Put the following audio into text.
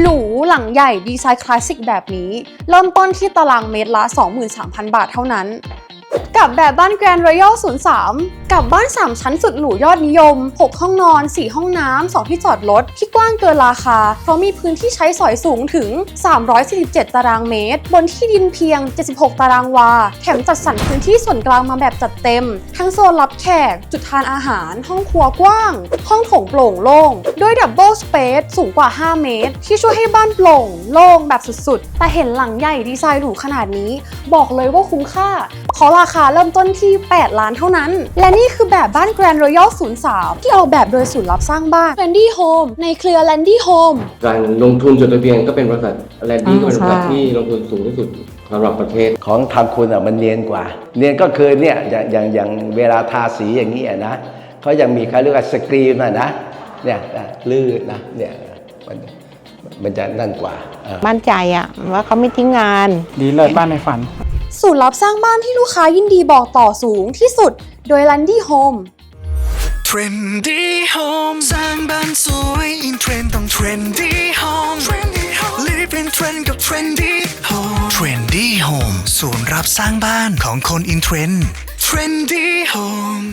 หรูหลังใหญ่ดีไซน์คลาสสิกแบบนี้ เริ่มต้นที่ตารางเมตรละ 23,000 บาทเท่านั้น กับแบบบ้านแกรนด์รอยัล03 กับบ้าน 3 ชั้นสุดหรูยอดนิยม 6 ห้องนอน 4 ห้องน้ำ 2 ที่จอดรถ ที่กว้างเกินราคา เพราะมีพื้นที่ใช้สอยสูงถึง 347 ตารางเมตร บนที่ดินเพียง 76 ตารางวา แถมจัดสรรพื้นที่ส่วนกลางมาแบบจัดเต็ม ทั้งโซนรับแขก จุดทานอาหาร ห้องครัวกว้าง ห้องโถงโปร่งโล่ง ด้วยดับเบิลสเปซสูงกว่า 5 เมตร ที่ช่วยให้บ้านโปร่งโล่งแบบสุดๆ แต่เห็นหลังใหญ่ดีไซน์หรูขนาดนี้ บอกเลยว่าคุ้มค่าเพราะราคาเริ่มต้นที่ 8 ล้านเท่านั้น และนี่คือแบบบ้าน Grand Royal 03 ที่ออกแบบโดยศูนย์รับสร้างบ้าน Landy Home ในเครือ Landy Home การลงทุนจดทะเบียนก็เป็นบริษัทแลนดี้ก็อ่าเป็นบริษัทใช่ที่ลงทุนสูงที่สุดสำหรับประเทศของทางคุณอะมันเนียนกว่า เนียนก็คือเนี่ยอย่างอย่างอย่างเวลาทาสีอย่างนี้อะนะเขายังมีเขาเรียกว่าสกรีนอะนะเนี่ยอะลื่นนะเนี่ยมันมันจะนั่นกว่าอ่ามั่นใจอะว่าเขาไม่ทิ้งงาน ดีเลิศบ้านในฝัน ศูนย์รับสร้างบ้านที่ลูกค้ายินดีบอกต่อสูงที่สุด โดย Landy Home Trendy Home สร้างบ้านสวยอินเทรนด์ต้อง Trendy Home Live in Trend กับ Trendy Home Trendy Home ศูนย์รับสร้างบ้านของคนอินเทรนด์ Trendy Home